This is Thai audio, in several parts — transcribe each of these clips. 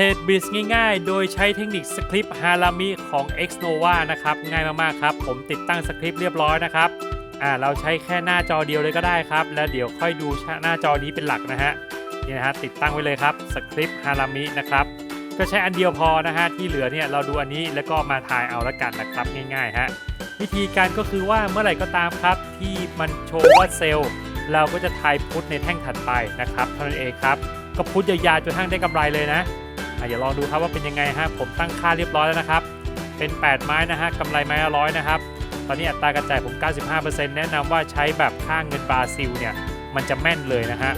เทรดบิสง่ายๆ โดยใช้เทคนิคสคริปต์ฮารามิของ Xnova นะครับ ง่ายมากๆครับ ผมติดตั้งสคริปต์เรียบร้อยนะครับอ่าเราใช้แค่หน้าจอเดียวเลยก็ได้ครับ แล้วเดี๋ยวค่อยดูหน้าจอนี้เป็นหลักนะฮะนี่นะฮะติดตั้งไว้เลยครับสคริปต์ฮารามินะครับก็ใช้อันเดียวพอนะฮะที่เหลือเนี่ยเราดูอันนี้แล้วก็มาถ่ายเอาละกันนะครับง่ายๆฮะวิธีการก็คือว่าเมื่อไหร่ก็ตามครับ ที่มันโชว์ว่าเซลล์ เราก็จะทายพุทในแท่งถัดไปนะครับเท่านั้นเองครับก็พุทยาวๆจนทั้งได้กำไรเลยนะ เดี๋ยวลองดูครับว่าเป็นยังไงฮะผมตั้งค่าเรียบร้อยแล้วนะครับ เป็น 8 ไม้นะฮะกำไรไม้ละร้อยนะครับ ตอนนี้อัตรากระจายผม 95%แนะนำว่าใช้แบบค่างเงินบราซิลเนี่ยมันจะแม่นเลยนะฮะ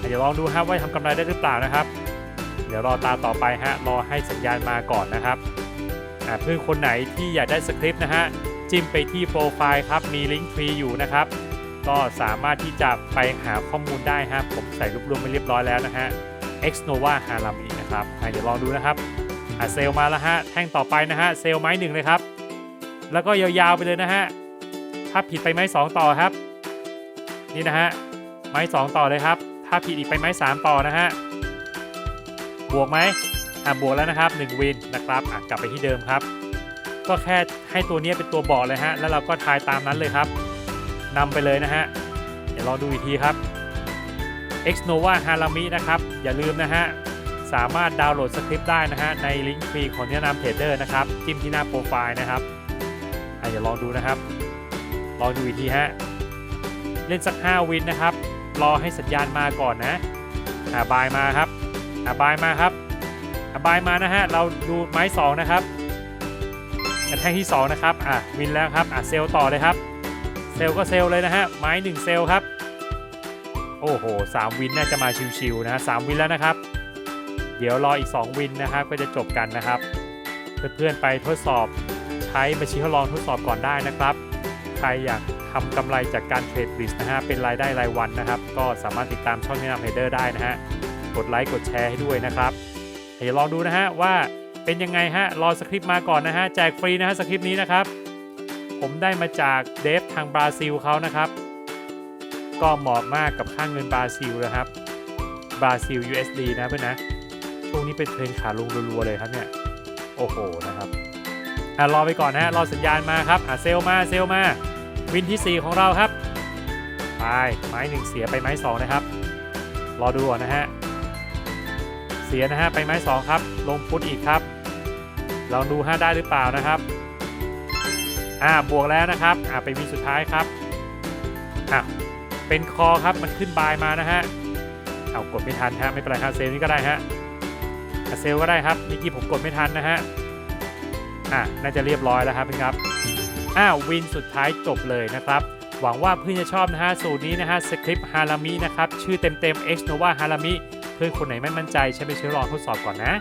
อะเดี๋ยวลองดูครับว่าทำกำไรได้หรือเปล่านะครับ เดี๋ยวรอตาต่อไปฮะรอให้สัญญาณมาก่อนนะครับเพื่อนคนไหนที่อยากได้สคริปต์นะฮะจิ้มไปที่โปรไฟล์ครับมีลิงก์ฟรีอยู่นะครับก็สามารถที่จะไปหาข้อมูลได้ฮะผมใส่รวบรวมไปเรียบร้อยแล้วนะฮะ Xnova Harami นะครับเดี๋ยวลองดูนะครับอะเซลมาแล้วฮะ แท่งต่อไปนะฮะ เซลลไม้หนึ่งเลยครับ แล้วก็ยาวๆไปเลยนะฮะ ถ้าผิดไปไม้สองต่อครับ นี่นะฮะ ไม้สองต่อเลยครับ ถ้าผิดอีกไปไม้สามต่อนะฮะ บวกไหมอะบวกแล้วนะครับ1วินนะครับอะกลับไปที่เดิมครับ ก็แค่ให้ตัวนี้เป็นตัวบอกเลยฮะ แล้วเราก็ทายตามนั้นเลยครับนำไปเลยนะฮะ เดี๋ยวลองดูอีกทีครับ Xnova Harami นะครับ อย่าลืมนะฮะ สามารถดาวน์โหลดสคริปต์ได้นะฮะ ในลิงก์ฟรีของแนะนำเทรดเดอร์นะครับ จิ้มที่หน้าโปรไฟล์นะครับอะอย่าลองดูนะครับ ลองดูอีกทีฮะ เล่นสัก 5 วินนะครับ รอให้สัญญาณมาก่อนนะอ่าบายมาครับอ่าบายมาครับอ่าบายมานะฮะ เราดูไม้ 2 นะครับแท่งที่ 2 นะครับ อะวินแล้วครับ อะเซลต่อเลยครับ เซลก็เซลเลยนะฮะ ไม้ 1 เซลครับ โอ้โห3วินน่าจะมาชิวๆนะฮะ3วินแล้วนะครับ เดี๋ยวรออีก 2 วินนะครับก็จะจบกันนะครับ เพื่อนๆไปทดสอบใช้บัญชีทดลองทดสอบก่อนได้นะครับ ใครอยากทำกำไรจากการเทรดบริสนะฮะเป็นรายได้รายวันนะครับ ก็สามารถติดตามช่องแนะนำเทรดเดอร์ได้นะฮะกดไลค์กดแชร์ให้ด้วยนะครับเดี๋ยวลองดูนะฮะว่าเป็นยังไงฮะรอสคริปต์มาก่อนนะฮะแจกฟรีนะฮะสคริปต์นี้นะครับ ผมได้มาจากเดฟทางบราซิลเขานะครับ ก็เหมาะมากกับค่างเงินบราซิลนะครับบราซิล USD นะเพื่อนนะช่วงนี้เป็นเทรนขาลงรัวๆเลยครับเนี่ยโอ้โหนะครับอะรอไปก่อนนะฮะรอสัญญาณมาครับอะเซลมาเซลมา วินที่ 4 ของเราครับไปไม้ 1 เสียไปไม้ 2 นะครับ รอดูก่อนนะฮะเสียนะฮะไปไม้ 2 ครับ ลงพุทอีกครับลองดูฮะได้หรือเปล่านะครับอ่าบวกแล้วนะครับอ่าไปวินสุดท้ายครับอะ เป็นคอครับมันขึ้นบายมานะฮะเอากดไม่ทันฮะไม่เป็นไรครับเซลนี้ก็ได้ฮะอะเซลก็ได้ครับเมื่อกี้ผมกดไม่ทันนะฮะอะน่าจะเรียบร้อยแล้วครับพี่ครับอ้าววินสุดท้ายจบเลยนะครับหวังว่าเพื่อนจะชอบนะฮะสูตรนี้นะฮะสคริปต์ฮารามินะครับชื่อเต็มๆ Xnova Harami เพื่อนคนไหนไม่มั่นใจใช้ไปใช้ลองทดสอบก่อนนะ